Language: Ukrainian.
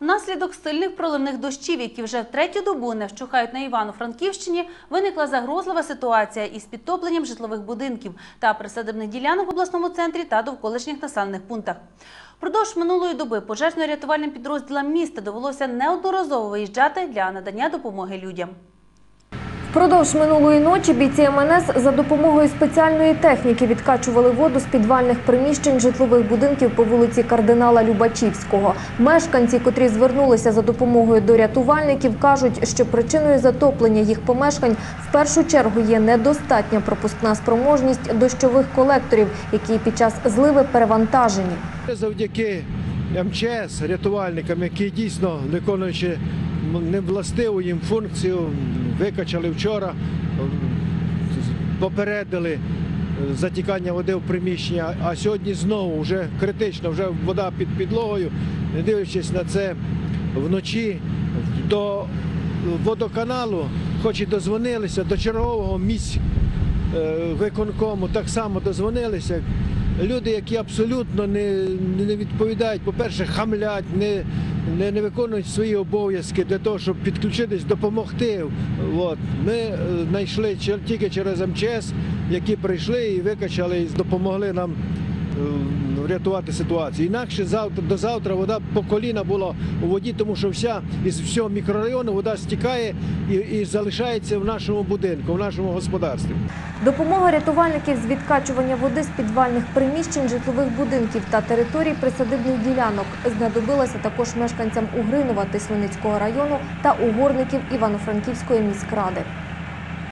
Внаслідок сильних проливних дощів, які вже в третю добу не вщухають на Івано-Франківщині, виникла загрозлива ситуація із підтопленням житлових будинків та присадибних ділянок в обласному центрі та довколишніх населених пунктах. Продовж минулої доби пожежно-рятувальним підрозділам міста довелося неодноразово виїжджати для надання допомоги людям. Впродовж минулої ночі бійці МНС за допомогою спеціальної техніки відкачували воду з підвальних приміщень житлових будинків по вулиці кардинала Любачівського. Мешканці, котрі звернулися за допомогою до рятувальників, кажуть, що причиною затоплення їх помешкань в першу чергу є недостатня пропускна спроможність дощових колекторів, які під час зливи перевантажені. Завдяки МЧС, рятувальникам, які дійсно виконуючи невластиву їм функцію, викачали вчора, попередили затікання води в приміщення, а сьогодні знову вже критично, вже вода під підлогою, не дивлячись на це вночі до водоканалу, хоч і дозвонилися до чергового місць е, виконкому, так само дозвонилися. Люди, які абсолютно не, не відповідають, по-перше, хамлять, не, не, не виконують свої обов'язки для того, щоб підключитись, допомогти. От. Ми е, знайшли тільки через МЧС, які прийшли і викачали, і допомогли нам врятувати ситуацію. Інакше завтра до завтра вода по коліна була у воді, тому що вся із всього мікрорайону вода стікає і, і залишається в нашому будинку, в нашому господарстві. Допомога рятувальників з відкачування води з підвальних приміщень житлових будинків та територій присадибних ділянок знадобилася також мешканцям Угринова Тисленицького району та угорників Івано-Франківської міськради.